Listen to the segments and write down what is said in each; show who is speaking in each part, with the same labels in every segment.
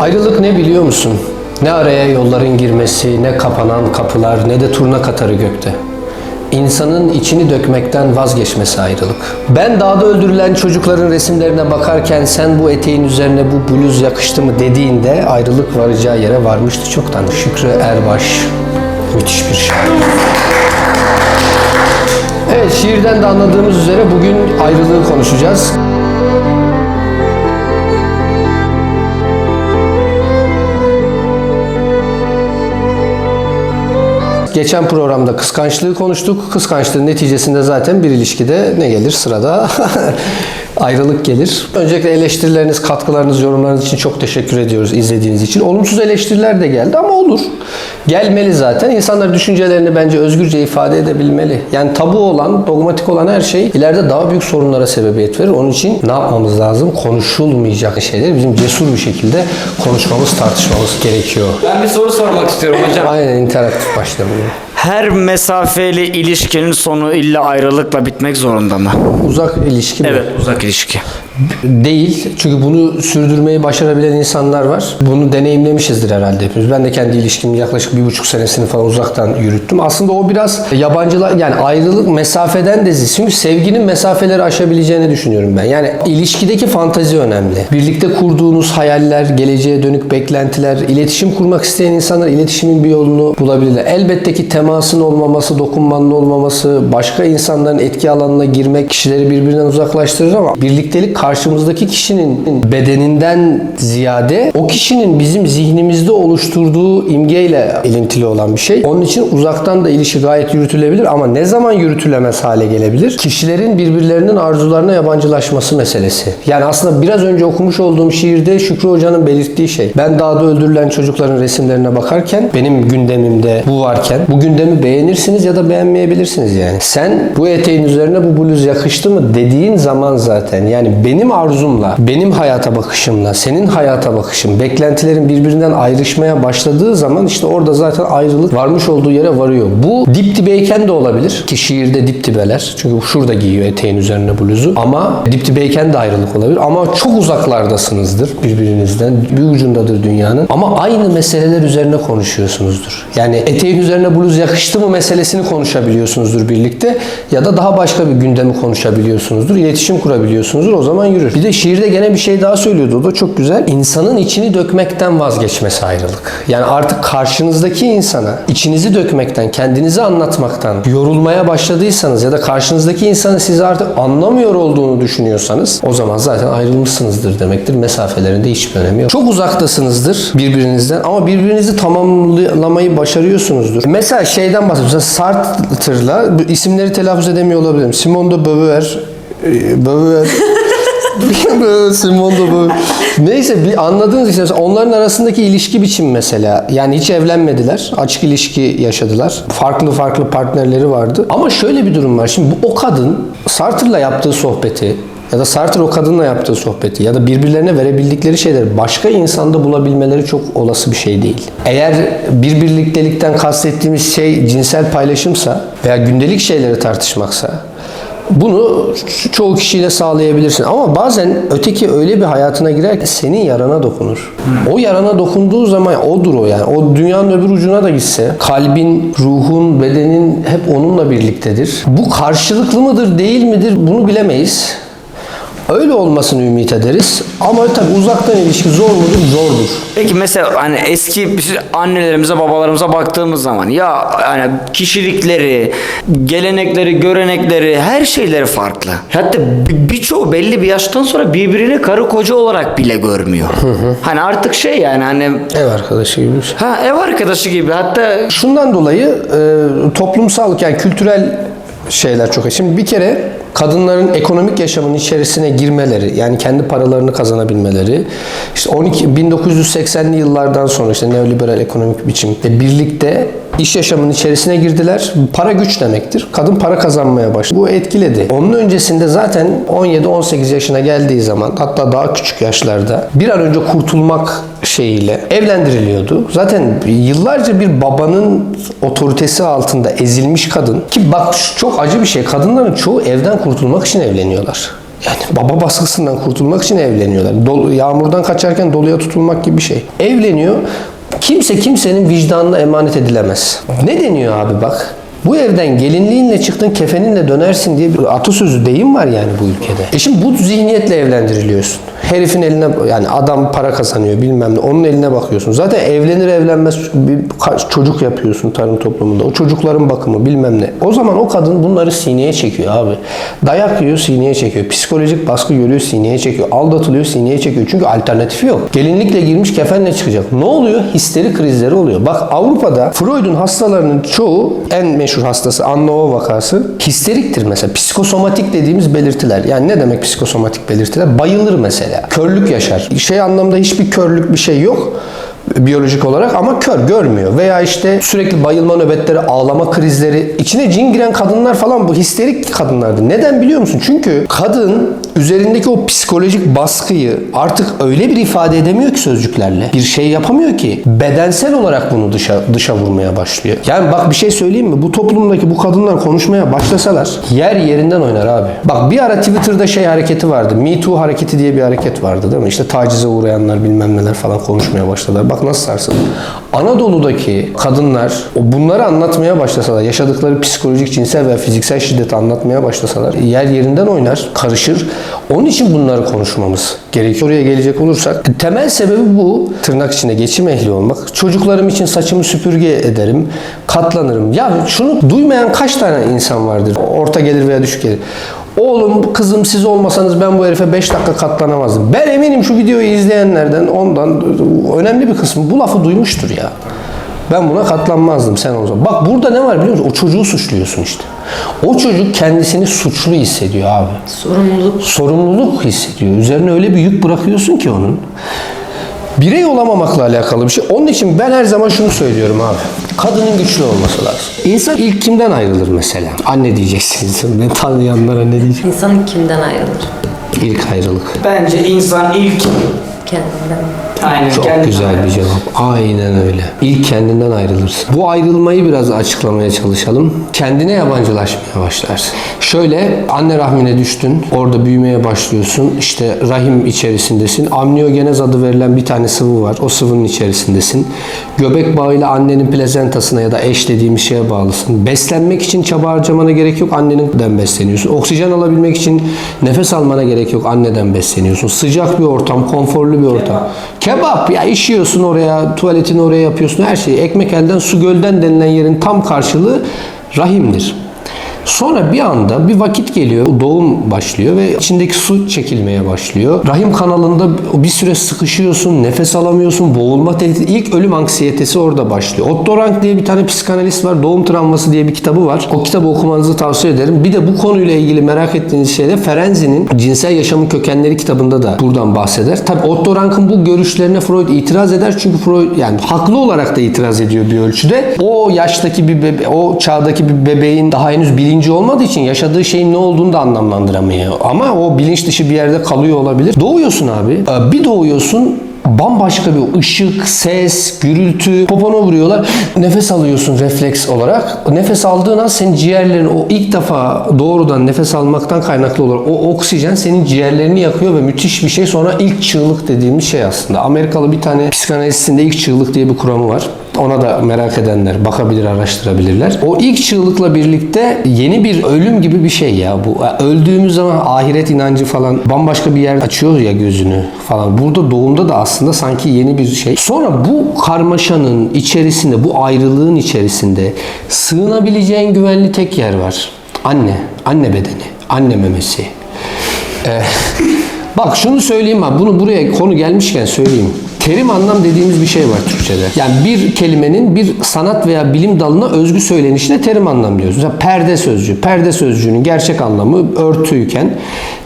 Speaker 1: Ayrılık ne biliyor musun? Ne araya yolların girmesi, ne kapanan kapılar, ne de turna katarı gökte. İnsanın içini dökmekten vazgeçmesi ayrılık. Ben dağda öldürülen çocukların resimlerine bakarken sen bu eteğin üzerine bu bluz yakıştı mı dediğinde ayrılık varacağı yere varmıştı çoktan. Şükrü Erbaş. Müthiş bir şair. Evet şiirden de anladığımız üzere bugün ayrılığı konuşacağız. Geçen programda kıskançlığı konuştuk. Kıskançlığın neticesinde zaten bir ilişkide ne gelir sırada? Ayrılık gelir. Öncelikle eleştirileriniz, katkılarınız, yorumlarınız için çok teşekkür ediyoruz izlediğiniz için. Olumsuz eleştiriler de geldi ama olur. Gelmeli zaten. İnsanlar düşüncelerini bence özgürce ifade edebilmeli. Yani tabu olan, dogmatik olan her şey ileride daha büyük sorunlara sebebiyet verir. Onun için ne yapmamız lazım? Konuşulmayacak şeyleri bizim cesur bir şekilde konuşmamız, tartışmamız gerekiyor.
Speaker 2: Ben bir soru sormak istiyorum hocam.
Speaker 1: Aynen interaktif başlayalım.
Speaker 2: Her mesafeli ilişkinin sonu illa ayrılıkla bitmek zorunda mı?
Speaker 1: Uzak ilişki mi?
Speaker 2: Evet, uzak ilişki.
Speaker 1: Değil. Çünkü bunu sürdürmeyi başarabilen insanlar var. Bunu deneyimlemişizdir herhalde hepimiz. Ben de kendi ilişkimin yaklaşık bir buçuk senesini falan uzaktan yürüttüm. Aslında o biraz yabancılar yani ayrılık mesafeden de ziyade. Çünkü sevginin mesafeleri aşabileceğini düşünüyorum ben. Yani ilişkideki fantazi önemli. Birlikte kurduğunuz hayaller, geleceğe dönük beklentiler, iletişim kurmak isteyen insanlar iletişimin bir yolunu bulabilirler. Elbette ki temasın olmaması, dokunmanın olmaması, başka insanların etki alanına girmek kişileri birbirinden uzaklaştırır ama birliktelik karşımızdaki kişinin bedeninden ziyade o kişinin bizim zihnimizde oluşturduğu imgeyle ilintili olan bir şey. Onun için uzaktan da ilişki gayet yürütülebilir ama ne zaman yürütülemez hale gelebilir? Kişilerin birbirlerinin arzularına yabancılaşması meselesi. Yani aslında biraz önce okumuş olduğum şiirde Şükrü Hoca'nın belirttiği şey. Ben dağda öldürülen çocukların resimlerine bakarken benim gündemimde bu varken bu gündemi beğenirsiniz ya da beğenmeyebilirsiniz yani. Sen bu eteğin üzerine bu bluz yakıştı mı dediğin zaman zaten yani benim arzumla, benim hayata bakışımla, senin hayata bakışın, beklentilerin birbirinden ayrışmaya başladığı zaman işte orada zaten ayrılık varmış olduğu yere varıyor. Bu dip dibeyken de olabilir ki şiirde dip dibeler. Çünkü şurada giyiyor eteğin üzerine bluzu. Ama dip dibeyken de ayrılık olabilir. Ama çok uzaklardasınızdır birbirinizden. Bir ucundadır dünyanın. Ama aynı meseleler üzerine konuşuyorsunuzdur. Yani eteğin üzerine bluz yakıştı mı meselesini konuşabiliyorsunuzdur birlikte. Ya da daha başka bir gündemi konuşabiliyorsunuzdur. İletişim kurabiliyorsunuzdur. O zaman yürür. Bir de şiirde gene bir şey daha söylüyordu. O da çok güzel. İnsanın içini dökmekten vazgeçmesi ayrılık. Yani artık karşınızdaki insana içinizi dökmekten, kendinizi anlatmaktan yorulmaya başladıysanız ya da karşınızdaki insanı sizi artık anlamıyor olduğunu düşünüyorsanız o zaman zaten ayrılmışsınızdır demektir. Mesafelerinde hiçbir önemi yok. Çok uzaktasınızdır birbirinizden ama birbirinizi tamamlamayı başarıyorsunuzdur. Mesela şeyden bahsediyorum. Sartre'la isimleri telaffuz edemiyor olabilirim. Simone de Beauvoir e, Beauvoir Simone de Beauvoir. Neyse bir anladığınız işte onların arasındaki ilişki biçimi mesela. Yani hiç evlenmediler. Açık ilişki yaşadılar. Farklı farklı partnerleri vardı. Ama şöyle bir durum var. Şimdi bu o kadın Sartre'la yaptığı sohbeti ya da Sartre o kadınla yaptığı sohbeti ya da birbirlerine verebildikleri şeyleri başka insanda bulabilmeleri çok olası bir şey değil. Eğer bir birliktelikten kastettiğimiz şey cinsel paylaşımsa veya gündelik şeyleri tartışmaksa bunu çoğu kişiyle sağlayabilirsin. Ama bazen öteki öyle bir hayatına girer ki senin yarana dokunur. O yarana dokunduğu zaman odur o yani. O dünyanın öbür ucuna da gitse kalbin, ruhun, bedenin hep onunla birliktedir. Bu karşılıklı mıdır, değil midir bunu bilemeyiz. Öyle olmasını ümit ederiz. Ama tabii uzaktan ilişki zor mudur? Zordur.
Speaker 2: Peki mesela hani eski biz annelerimize babalarımıza baktığımız zaman ya hani kişilikleri, gelenekleri, görenekleri her şeyleri farklı. Hatta bir- birçoğu belli bir yaştan sonra birbirini karı koca olarak bile görmüyor. Hani artık şey yani hani
Speaker 1: Ev arkadaşı gibi şey.
Speaker 2: ha ev arkadaşı gibi hatta
Speaker 1: Şundan dolayı e, toplumsal yani kültürel şeyler çok. Şimdi bir kere kadınların ekonomik yaşamın içerisine girmeleri, yani kendi paralarını kazanabilmeleri, işte 12 1980'li yıllardan sonra işte neoliberal ekonomik biçimde birlikte iş yaşamının içerisine girdiler. Para güç demektir. Kadın para kazanmaya başladı. Bu etkiledi. Onun öncesinde zaten 17-18 yaşına geldiği zaman hatta daha küçük yaşlarda bir an önce kurtulmak şeyiyle evlendiriliyordu. Zaten yıllarca bir babanın otoritesi altında ezilmiş kadın ki bak çok acı bir şey. Kadınların çoğu evden kurtulmak için evleniyorlar. Yani baba baskısından kurtulmak için evleniyorlar. Dolu, yağmurdan kaçarken doluya tutulmak gibi bir şey. Evleniyor. Kimse kimsenin vicdanına emanet edilemez. Ne deniyor abi bak? Bu evden gelinliğinle çıktın kefeninle dönersin diye bir atasözü deyim var yani bu ülkede. E şimdi bu zihniyetle evlendiriliyorsun. Herifin eline yani adam para kazanıyor bilmem ne onun eline bakıyorsun. Zaten evlenir evlenmez bir çocuk yapıyorsun tarım toplumunda. O çocukların bakımı bilmem ne. O zaman o kadın bunları sineye çekiyor abi. Dayak yiyor sineye çekiyor. Psikolojik baskı görüyor sineye çekiyor. Aldatılıyor sineye çekiyor. Çünkü alternatifi yok. Gelinlikle girmiş kefenle çıkacak. Ne oluyor? Histeri krizleri oluyor. Bak Avrupa'da Freud'un hastalarının çoğu en meşhur hastası Anno vakası histeriktir mesela. Psikosomatik dediğimiz belirtiler. Yani ne demek psikosomatik belirtiler? Bayılır mesela. Körlük yaşar. Şey anlamda hiçbir körlük bir şey yok biyolojik olarak ama kör görmüyor veya işte sürekli bayılma nöbetleri, ağlama krizleri, içine cin giren kadınlar falan bu histerik kadınlardı. Neden biliyor musun? Çünkü kadın üzerindeki o psikolojik baskıyı artık öyle bir ifade edemiyor ki sözcüklerle. Bir şey yapamıyor ki. Bedensel olarak bunu dışa dışa vurmaya başlıyor. Yani bak bir şey söyleyeyim mi? Bu toplumdaki bu kadınlar konuşmaya başlasalar yer yerinden oynar abi. Bak bir ara Twitter'da şey hareketi vardı. Me Too hareketi diye bir hareket vardı değil mi? İşte tacize uğrayanlar bilmem neler falan konuşmaya başladılar. Bak nasıl sarsıldı. Anadolu'daki kadınlar bunları anlatmaya başlasalar, yaşadıkları psikolojik, cinsel ve fiziksel şiddeti anlatmaya başlasalar yer yerinden oynar, karışır. Onun için bunları konuşmamız gerekiyor. Oraya gelecek olursak temel sebebi bu. Tırnak içinde geçim ehli olmak. Çocuklarım için saçımı süpürge ederim, katlanırım. Ya şunu duymayan kaç tane insan vardır? Orta gelir veya düşük gelir. Oğlum, kızım siz olmasanız ben bu herife 5 dakika katlanamazdım. Ben eminim şu videoyu izleyenlerden ondan önemli bir kısmı bu lafı duymuştur ya. Ben buna katlanmazdım sen o zaman. Bak burada ne var biliyor musun? O çocuğu suçluyorsun işte. O çocuk kendisini suçlu hissediyor abi.
Speaker 3: Sorumluluk.
Speaker 1: Sorumluluk hissediyor. Üzerine öyle bir yük bırakıyorsun ki onun. Birey olamamakla alakalı bir şey. Onun için ben her zaman şunu söylüyorum abi. Kadının güçlü olması lazım. İnsan ilk kimden ayrılır mesela? Anne diyeceksiniz. Ben tanıyanlara ne diyeceğim?
Speaker 3: İnsan kimden ayrılır?
Speaker 1: İlk ayrılık.
Speaker 2: Bence insan ilk
Speaker 3: Kendinden.
Speaker 2: Aynen
Speaker 1: Çok
Speaker 2: kendi-
Speaker 1: güzel bir cevap. Aynen öyle. İlk kendinden ayrılırsın. Bu ayrılmayı biraz açıklamaya çalışalım. Kendine yabancılaşmaya başlarsın. Şöyle anne rahmine düştün. Orada büyümeye başlıyorsun. İşte rahim içerisindesin. Amniyogenez adı verilen bir tane sıvı var. O sıvının içerisindesin. Göbek bağıyla annenin plazentasına ya da eş dediğimiz şeye bağlısın. Beslenmek için çaba harcamana gerek yok. Annenden besleniyorsun. Oksijen alabilmek için nefes almana gerek yok. Anneden besleniyorsun. Sıcak bir ortam, konforlu bir ortam. Kebap ya işiyorsun oraya, tuvaletini oraya yapıyorsun her şeyi. Ekmek elden su gölden denilen yerin tam karşılığı rahimdir. Sonra bir anda bir vakit geliyor, doğum başlıyor ve içindeki su çekilmeye başlıyor. Rahim kanalında bir süre sıkışıyorsun, nefes alamıyorsun, boğulma tehdidi. İlk ölüm anksiyetesi orada başlıyor. Otto Rank diye bir tane psikanalist var, Doğum Travması diye bir kitabı var. O kitabı okumanızı tavsiye ederim. Bir de bu konuyla ilgili merak ettiğiniz şeyde Ferenzi'nin Cinsel Yaşamın Kökenleri kitabında da buradan bahseder. Tabi Otto Rank'ın bu görüşlerine Freud itiraz eder çünkü Freud yani haklı olarak da itiraz ediyor bir ölçüde. O yaştaki bir bebe, o çağdaki bir bebeğin daha henüz bilinci olmadığı için yaşadığı şeyin ne olduğunu da anlamlandıramıyor. Ama o bilinç dışı bir yerde kalıyor olabilir. Doğuyorsun abi. Ee, Bir doğuyorsun bambaşka bir ışık, ses, gürültü, popona vuruyorlar. Nefes alıyorsun refleks olarak. Nefes aldığın an senin ciğerlerin o ilk defa doğrudan nefes almaktan kaynaklı olarak o oksijen senin ciğerlerini yakıyor ve müthiş bir şey. Sonra ilk çığlık dediğimiz şey aslında. Amerikalı bir tane psikanalistin de ilk çığlık diye bir kuramı var. Ona da merak edenler bakabilir, araştırabilirler. O ilk çığlıkla birlikte yeni bir ölüm gibi bir şey ya bu. Öldüğümüz zaman ahiret inancı falan bambaşka bir yer açıyor ya gözünü falan. Burada doğumda da aslında sanki yeni bir şey. Sonra bu karmaşanın içerisinde, bu ayrılığın içerisinde sığınabileceğin güvenli tek yer var. Anne, anne bedeni, anne memesi. Ee, bak şunu söyleyeyim ben, bunu buraya konu gelmişken söyleyeyim. Terim anlam dediğimiz bir şey var Türkçede. Yani bir kelimenin bir sanat veya bilim dalına özgü söylenişine terim anlam diyoruz. Mesela perde sözcüğü. Perde sözcüğünün gerçek anlamı örtüyken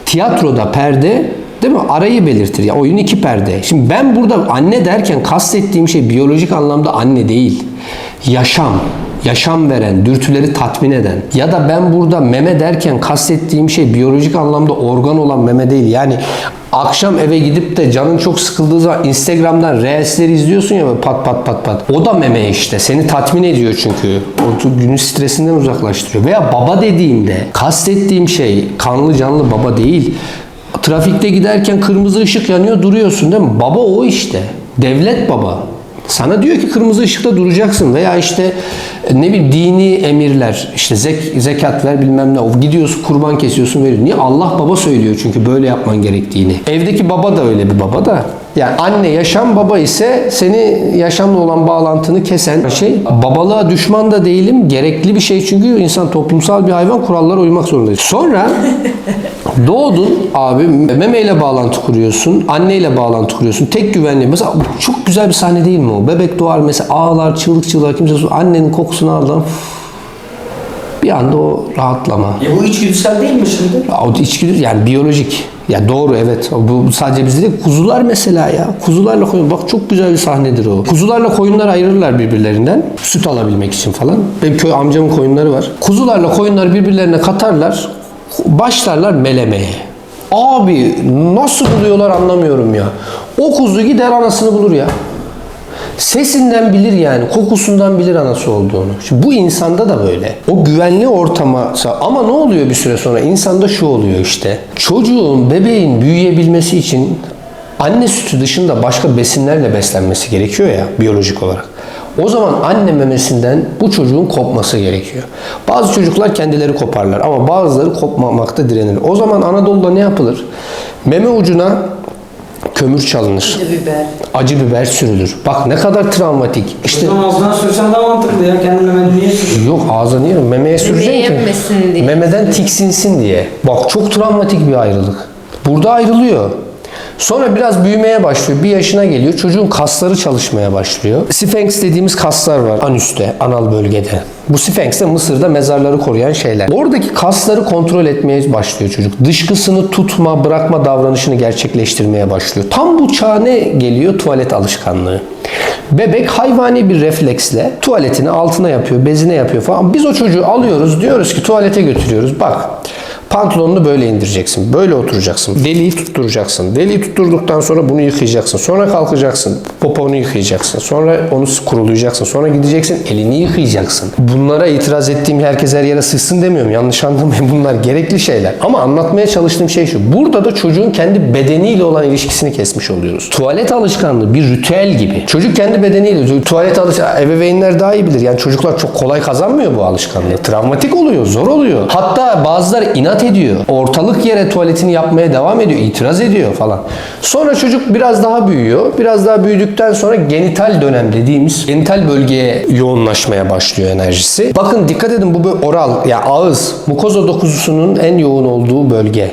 Speaker 1: tiyatroda perde Değil mi? Arayı belirtir. Ya oyun iki perde. Şimdi ben burada anne derken kastettiğim şey biyolojik anlamda anne değil. Yaşam yaşam veren, dürtüleri tatmin eden ya da ben burada meme derken kastettiğim şey biyolojik anlamda organ olan meme değil. Yani akşam eve gidip de canın çok sıkıldığı zaman Instagram'dan reelsleri izliyorsun ya pat pat pat pat. O da meme işte. Seni tatmin ediyor çünkü. O günün stresinden uzaklaştırıyor. Veya baba dediğimde kastettiğim şey kanlı canlı baba değil. Trafikte giderken kırmızı ışık yanıyor duruyorsun değil mi? Baba o işte. Devlet baba. Sana diyor ki kırmızı ışıkta duracaksın veya işte ne bileyim dini emirler işte zek, zekat ver bilmem ne o gidiyorsun kurban kesiyorsun veriyorsun. Niye? Allah baba söylüyor çünkü böyle yapman gerektiğini. Evdeki baba da öyle bir baba da. Yani anne yaşam baba ise seni yaşamla olan bağlantını kesen şey. Babalığa düşman da değilim. Gerekli bir şey çünkü insan toplumsal bir hayvan kurallara uymak zorunda. Sonra Doğdun abi memeyle bağlantı kuruyorsun, anneyle bağlantı kuruyorsun. Tek güvenli. Mesela çok güzel bir sahne değil mi o? Bebek doğar mesela ağlar, çığlık çığlığa kimse annenin kokusunu aldan bir anda o rahatlama.
Speaker 2: E bu içgüdüsel değil mi şimdi?
Speaker 1: Ya O içgüdü yani biyolojik. Ya doğru evet. Bu sadece bizde değil. Kuzular mesela ya. Kuzularla koyun. Bak çok güzel bir sahnedir o. Kuzularla koyunlar ayırırlar birbirlerinden. Süt alabilmek için falan. Benim köy amcamın koyunları var. Kuzularla koyunları birbirlerine katarlar. Başlarlar melemeye. Abi nasıl buluyorlar anlamıyorum ya. O kuzu gider anasını bulur ya. Sesinden bilir yani, kokusundan bilir anası olduğunu. Şimdi bu insanda da böyle. O güvenli ortama ama ne oluyor bir süre sonra? İnsanda şu oluyor işte. Çocuğun, bebeğin büyüyebilmesi için anne sütü dışında başka besinlerle beslenmesi gerekiyor ya biyolojik olarak. O zaman anne memesinden bu çocuğun kopması gerekiyor. Bazı çocuklar kendileri koparlar ama bazıları kopmamakta direnir. O zaman Anadolu'da ne yapılır? Meme ucuna kömür çalınır
Speaker 3: Acı biber.
Speaker 1: acı biber sürülür. Bak ne kadar travmatik. İşte
Speaker 2: ağzından sürsen daha mantıklı ya. Kendine ben niye sürüyorsun?
Speaker 1: yok ağzına niye? Memeye süreceksin ki. Memeden tiksinsin diye. Bak çok travmatik bir ayrılık. Burada ayrılıyor. Sonra biraz büyümeye başlıyor. Bir yaşına geliyor. Çocuğun kasları çalışmaya başlıyor. Sphinx dediğimiz kaslar var anüste, anal bölgede. Bu Sphinx de Mısır'da mezarları koruyan şeyler. Oradaki kasları kontrol etmeye başlıyor çocuk. Dışkısını tutma, bırakma davranışını gerçekleştirmeye başlıyor. Tam bu çağa ne geliyor? Tuvalet alışkanlığı. Bebek hayvani bir refleksle tuvaletini altına yapıyor, bezine yapıyor falan. Biz o çocuğu alıyoruz, diyoruz ki tuvalete götürüyoruz. Bak Pantolonunu böyle indireceksin. Böyle oturacaksın. Deliği tutturacaksın. Deliği tutturduktan sonra bunu yıkayacaksın. Sonra kalkacaksın. Poponu yıkayacaksın. Sonra onu kurulayacaksın. Sonra gideceksin. Elini yıkayacaksın. Bunlara itiraz ettiğim herkes her yere sıçsın demiyorum. Yanlış anlamayın. Bunlar gerekli şeyler. Ama anlatmaya çalıştığım şey şu. Burada da çocuğun kendi bedeniyle olan ilişkisini kesmiş oluyoruz. Tuvalet alışkanlığı bir ritüel gibi. Çocuk kendi bedeniyle tuvalet alışkanlığı ebeveynler daha iyi bilir. Yani çocuklar çok kolay kazanmıyor bu alışkanlığı. Travmatik oluyor, zor oluyor. Hatta bazıları inat ediyor. Ortalık yere tuvaletini yapmaya devam ediyor, itiraz ediyor falan. Sonra çocuk biraz daha büyüyor. Biraz daha büyüdükten sonra genital dönem dediğimiz genital bölgeye yoğunlaşmaya başlıyor enerjisi. Bakın dikkat edin bu böyle oral ya ağız mukoza dokusunun en yoğun olduğu bölge.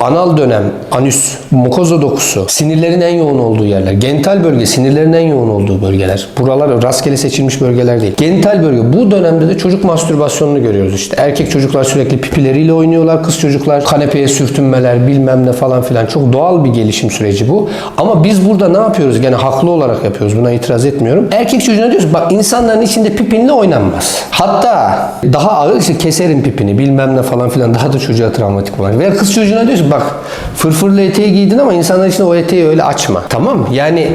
Speaker 1: Anal dönem, anüs, mukoza dokusu, sinirlerin en yoğun olduğu yerler. Genital bölge sinirlerin en yoğun olduğu bölgeler. Buralar rastgele seçilmiş bölgeler değil. Genital bölge bu dönemde de çocuk mastürbasyonunu görüyoruz işte. Erkek çocuklar sürekli pipileriyle oynuyorlar. Kız çocuklar kanepeye sürtünmeler bilmem ne falan filan. Çok doğal bir gelişim süreci bu. Ama biz burada ne yapıyoruz? Gene haklı olarak yapıyoruz. Buna itiraz etmiyorum. Erkek çocuğuna diyoruz bak insanların içinde pipinle oynanmaz. Hatta daha ağır işte keserim pipini bilmem ne falan filan daha da çocuğa travmatik olan. Veya kız çocuğuna diyoruz bak fırfırlı eteği giydin ama insanların içinde o eteği öyle açma. Tamam? Yani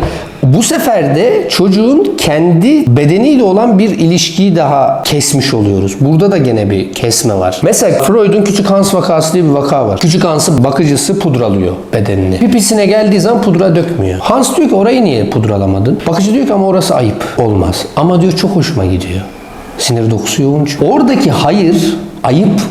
Speaker 1: bu sefer de çocuğun kendi bedeniyle olan bir ilişkiyi daha kesmiş oluyoruz. Burada da gene bir kesme var. Mesela Freud'un küçük Hans vakası diye bir vaka var. Küçük Hans'ı bakıcısı pudralıyor bedenini. Pipisine geldiği zaman pudra dökmüyor. Hans diyor ki orayı niye pudralamadın? Bakıcı diyor ki ama orası ayıp. Olmaz. Ama diyor çok hoşuma gidiyor. Sinir dokusu yoğun. Oradaki hayır, ayıp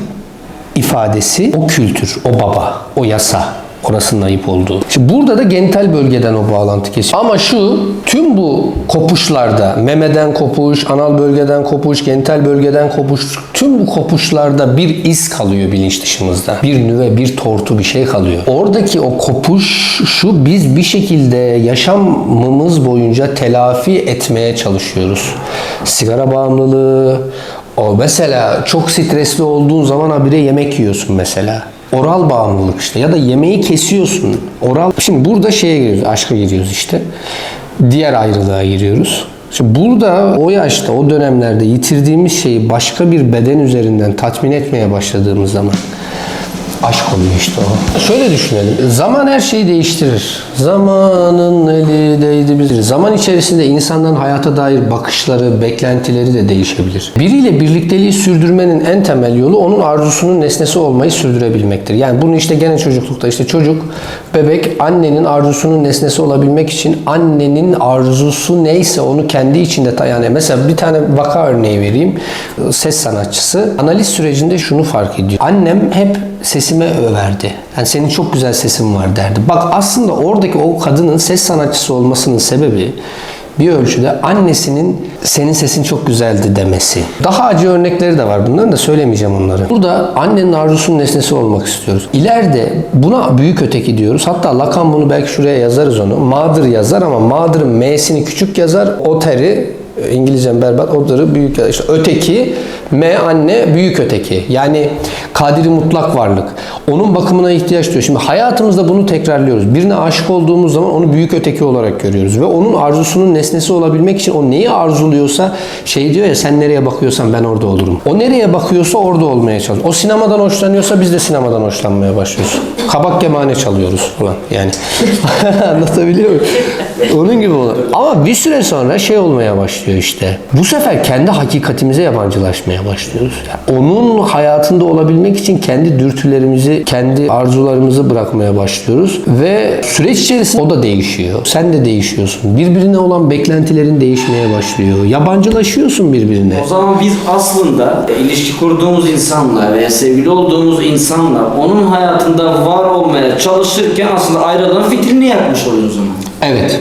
Speaker 1: ifadesi o kültür, o baba, o yasa. Orasının ayıp olduğu. Şimdi burada da genital bölgeden o bağlantı kesiyor. Ama şu tüm bu kopuşlarda memeden kopuş, anal bölgeden kopuş, genital bölgeden kopuş tüm bu kopuşlarda bir iz kalıyor bilinç dışımızda. Bir nüve, bir tortu bir şey kalıyor. Oradaki o kopuş şu biz bir şekilde yaşamımız boyunca telafi etmeye çalışıyoruz. Sigara bağımlılığı, o mesela çok stresli olduğun zaman habire yemek yiyorsun mesela. Oral bağımlılık işte ya da yemeği kesiyorsun. Oral şimdi burada şeye giriyoruz, aşka giriyoruz işte. Diğer ayrılığa giriyoruz. Şimdi burada o yaşta, o dönemlerde yitirdiğimiz şeyi başka bir beden üzerinden tatmin etmeye başladığımız zaman Aşk oluyor işte o. Şöyle düşünelim. Zaman her şeyi değiştirir. Zamanın eli değdi bilir. Zaman içerisinde insanların hayata dair bakışları, beklentileri de değişebilir. Biriyle birlikteliği sürdürmenin en temel yolu onun arzusunun nesnesi olmayı sürdürebilmektir. Yani bunu işte gene çocuklukta işte çocuk, bebek annenin arzusunun nesnesi olabilmek için annenin arzusu neyse onu kendi içinde yani mesela bir tane vaka örneği vereyim. Ses sanatçısı analiz sürecinde şunu fark ediyor. Annem hep sesime överdi. Yani senin çok güzel sesin var derdi. Bak aslında oradaki o kadının ses sanatçısı olmasının sebebi bir ölçüde annesinin senin sesin çok güzeldi demesi. Daha acı örnekleri de var. Bunların da söylemeyeceğim onları. Burada annenin arzusunun nesnesi olmak istiyoruz. İleride buna büyük öteki diyoruz. Hatta Lacan bunu belki şuraya yazarız onu. Mother yazar ama Mother'ın M'sini küçük yazar. Oteri İngilizcem berbat. Other'ı büyük. İşte öteki M anne büyük öteki. Yani kadiri mutlak varlık. Onun bakımına ihtiyaç duyuyor. Şimdi hayatımızda bunu tekrarlıyoruz. Birine aşık olduğumuz zaman onu büyük öteki olarak görüyoruz. Ve onun arzusunun nesnesi olabilmek için o neyi arzuluyorsa şey diyor ya sen nereye bakıyorsan ben orada olurum. O nereye bakıyorsa orada olmaya çalışıyor. O sinemadan hoşlanıyorsa biz de sinemadan hoşlanmaya başlıyoruz. Kabak kemane çalıyoruz falan yani. Anlatabiliyor muyum? Onun gibi olur. Ama bir süre sonra şey olmaya başlıyor işte. Bu sefer kendi hakikatimize yabancılaşmaya başlıyoruz. Yani onun hayatında olabilmek için kendi dürtülerimizi, kendi arzularımızı bırakmaya başlıyoruz. Ve süreç içerisinde o da değişiyor. Sen de değişiyorsun. Birbirine olan beklentilerin değişmeye başlıyor. Yabancılaşıyorsun birbirine.
Speaker 2: O zaman biz aslında ilişki kurduğumuz insanla veya sevgili olduğumuz insanla onun hayatında var olmaya çalışırken aslında ayrılığın fitrini yakmış oluyoruz o zaman.
Speaker 1: Evet.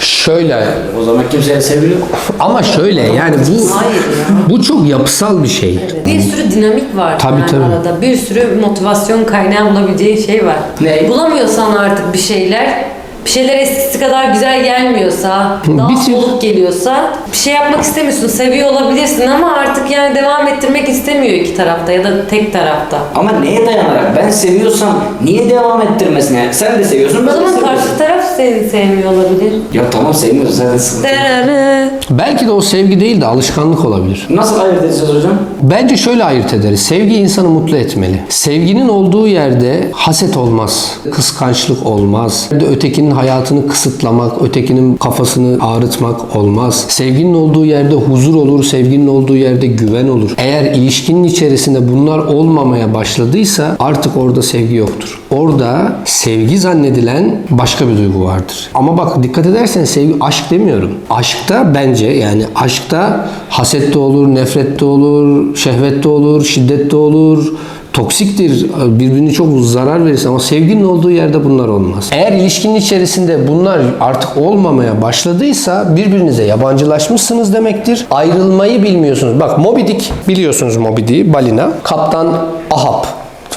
Speaker 1: Şöyle
Speaker 2: O zaman kimseyle sevgili yok.
Speaker 1: ama şöyle yani bu
Speaker 3: Hayır ya.
Speaker 1: bu çok yapısal bir şey.
Speaker 3: Bir sürü dinamik var
Speaker 1: Tabii,
Speaker 3: yani
Speaker 1: tabii.
Speaker 3: arada. Bir sürü motivasyon kaynağı bulabileceği şey var.
Speaker 2: Ne?
Speaker 3: Bulamıyorsan artık bir şeyler, bir şeyler eskisi kadar güzel gelmiyorsa, daha
Speaker 1: Bir tür-
Speaker 3: soluk geliyorsa bir şey yapmak istemiyorsun. Seviyor olabilirsin ama artık yani devam ettirmek istemiyor iki tarafta ya da tek tarafta.
Speaker 2: Ama neye dayanarak? Ben seviyorsam niye devam ettirmesin yani? Sen de seviyorsun
Speaker 3: O
Speaker 2: ben de
Speaker 3: zaman
Speaker 2: seviyorum.
Speaker 3: karşı taraf seni sevmiyor olabilir.
Speaker 2: Ya tamam sevmiyorsun sen de sıkıntı. yok.
Speaker 1: Belki de o sevgi değil de alışkanlık olabilir.
Speaker 2: Nasıl ayırt edeceğiz hocam?
Speaker 1: Bence şöyle ayırt ederiz. Sevgi insanı mutlu etmeli. Sevginin olduğu yerde haset olmaz. Kıskançlık olmaz. Ötekinin hayatını kısıtlamak, ötekinin kafasını ağrıtmak olmaz. Sevginin olduğu yerde huzur olur, sevginin olduğu yerde güven olur. Eğer ilişkinin içerisinde bunlar olmamaya başladıysa artık orada sevgi yoktur. Orada sevgi zannedilen başka bir duygu vardır. Ama bak dikkat edersen sevgi aşk demiyorum. Aşkta bence yani aşkta haset de olur, nefret de olur, şehvet de olur, şiddet de olur. Toksiktir, birbirini çok zarar verir ama sevginin olduğu yerde bunlar olmaz. Eğer ilişkinin içerisinde bunlar artık olmamaya başladıysa birbirinize yabancılaşmışsınız demektir. Ayrılmayı bilmiyorsunuz. Bak Moby Dick biliyorsunuz Moby Dick'i, balina. Kaptan Ahab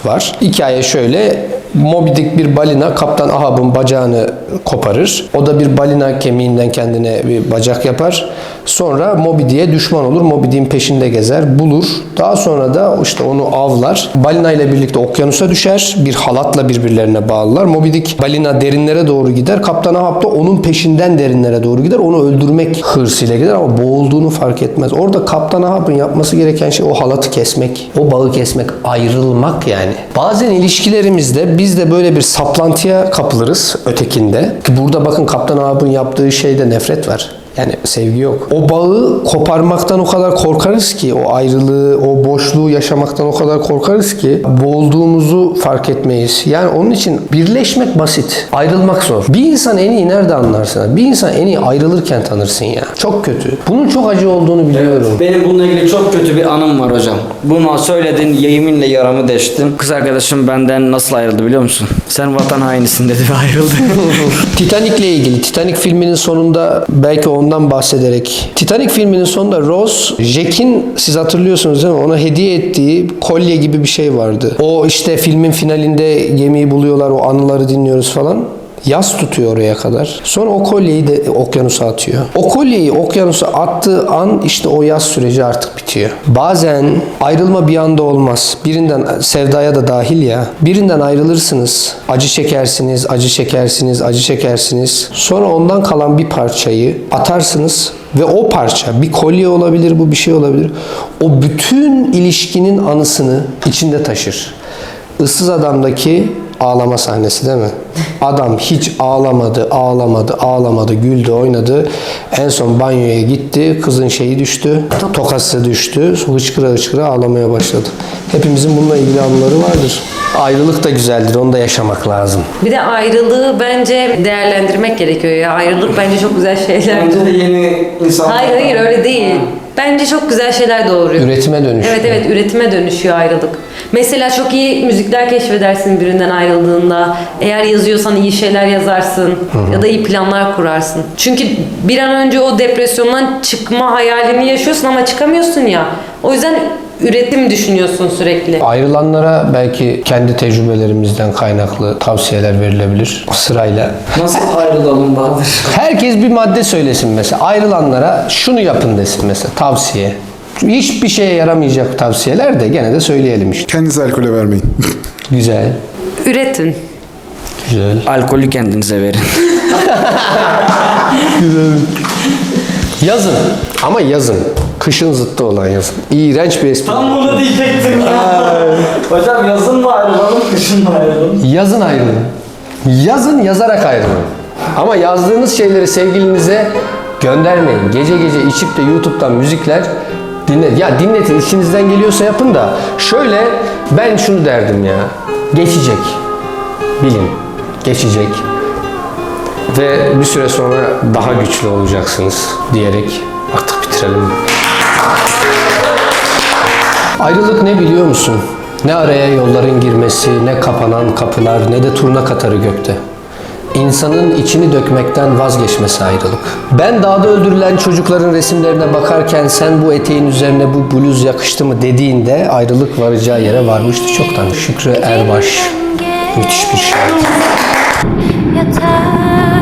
Speaker 1: var. Hikaye şöyle. Moby Dick bir balina Kaptan Ahab'ın bacağını koparır. O da bir balina kemiğinden kendine bir bacak yapar. Sonra Moby Dick'e düşman olur. Moby Dick'in peşinde gezer, bulur. Daha sonra da işte onu avlar. Balina ile birlikte okyanusa düşer. Bir halatla birbirlerine bağlılar. Moby Dick balina derinlere doğru gider. Kaptan Ahab da onun peşinden derinlere doğru gider. Onu öldürmek hırsıyla gider ama boğulduğunu fark etmez. Orada Kaptan Ahab'ın yapması gereken şey o halatı kesmek. O bağı kesmek, ayrılmak yani. Bazen ilişkilerimizde biz de böyle bir saplantıya kapılırız ötekinde. Ki burada bakın Kaptan Ahab'ın yaptığı şeyde nefret var. Yani sevgi yok. O bağı koparmaktan o kadar korkarız ki, o ayrılığı, o boşluğu yaşamaktan o kadar korkarız ki boğulduğumuzu fark etmeyiz. Yani onun için birleşmek basit, ayrılmak zor. Bir insan en iyi nerede anlarsın? Bir insan en iyi ayrılırken tanırsın ya. Çok kötü. Bunun çok acı olduğunu biliyorum.
Speaker 2: Benim bununla ilgili çok kötü bir anım var hocam. Bunu söyledin, yeminle yaramı deştin. Kız arkadaşım benden nasıl ayrıldı biliyor musun? Sen vatan hainisin dedi ve ayrıldı.
Speaker 1: Titanic'le ilgili Titanic filminin sonunda belki ondan bahsederek Titanic filminin sonunda Rose Jack'in siz hatırlıyorsunuz değil mi? Ona hediye ettiği kolye gibi bir şey vardı. O işte filmin finalinde gemiyi buluyorlar o anıları dinliyoruz falan. Yas tutuyor oraya kadar. Sonra o kolyeyi de okyanusa atıyor. O kolyeyi okyanusa attığı an işte o yaz süreci artık bitiyor. Bazen ayrılma bir anda olmaz. Birinden sevdaya da dahil ya. Birinden ayrılırsınız. Acı çekersiniz, acı çekersiniz, acı çekersiniz. Sonra ondan kalan bir parçayı atarsınız ve o parça bir kolye olabilir, bu bir şey olabilir. O bütün ilişkinin anısını içinde taşır. Issız Adam'daki ağlama sahnesi değil mi? Adam hiç ağlamadı, ağlamadı, ağlamadı, güldü, oynadı. En son banyoya gitti, kızın şeyi düştü, tokası düştü. Hıçkıra hıçkıra ağlamaya başladı. Hepimizin bununla ilgili anıları vardır. Ayrılık da güzeldir, onu da yaşamak lazım.
Speaker 3: Bir de ayrılığı bence değerlendirmek gerekiyor ya. Ayrılık bence çok güzel şeyler.
Speaker 2: Bence de yeni insanlar.
Speaker 3: Hayır hayır öyle değil. Bence çok güzel şeyler doğuruyor.
Speaker 1: Üretime dönüş.
Speaker 3: Evet evet üretime dönüşüyor ayrılık. Mesela çok iyi müzikler keşfedersin birinden ayrıldığında. Eğer yazıyorsan iyi şeyler yazarsın ya da iyi planlar kurarsın. Çünkü bir an önce o depresyondan çıkma hayalini yaşıyorsun ama çıkamıyorsun ya. O yüzden üretim düşünüyorsun sürekli.
Speaker 1: Ayrılanlara belki kendi tecrübelerimizden kaynaklı tavsiyeler verilebilir sırayla.
Speaker 2: Nasıl ayrılalım Bahadır?
Speaker 1: Herkes bir madde söylesin mesela. Ayrılanlara şunu yapın desin mesela tavsiye. Hiçbir şeye yaramayacak tavsiyeler de gene de söyleyelim işte.
Speaker 4: Kendinizi alkole vermeyin.
Speaker 1: Güzel.
Speaker 3: Üretin.
Speaker 1: Güzel.
Speaker 2: Alkolü kendinize verin.
Speaker 1: Yazın. Ama yazın. Kışın zıttı olan yazın. İğrenç bir espri.
Speaker 2: Tam bunu diyecektim ya. Hocam yazın mı ayrılalım, kışın mı ayrılalım?
Speaker 1: Yazın ayrılın. Yazın yazarak ayrılın. Ama yazdığınız şeyleri sevgilinize göndermeyin. Gece gece içip de YouTube'dan müzikler dinle. Ya dinletin içinizden geliyorsa yapın da şöyle ben şunu derdim ya. Geçecek. Bilin. Geçecek. Ve bir süre sonra daha güçlü olacaksınız diyerek artık bitirelim. Ayrılık ne biliyor musun? Ne araya yolların girmesi, ne kapanan kapılar, ne de turna katarı gökte. İnsanın içini dökmekten vazgeçmesi ayrılık. Ben dağda öldürülen çocukların resimlerine bakarken sen bu eteğin üzerine bu bluz yakıştı mı dediğinde ayrılık varacağı yere varmıştı çoktan. Şükrü Erbaş. Müthiş bir şarkı.
Speaker 5: Ya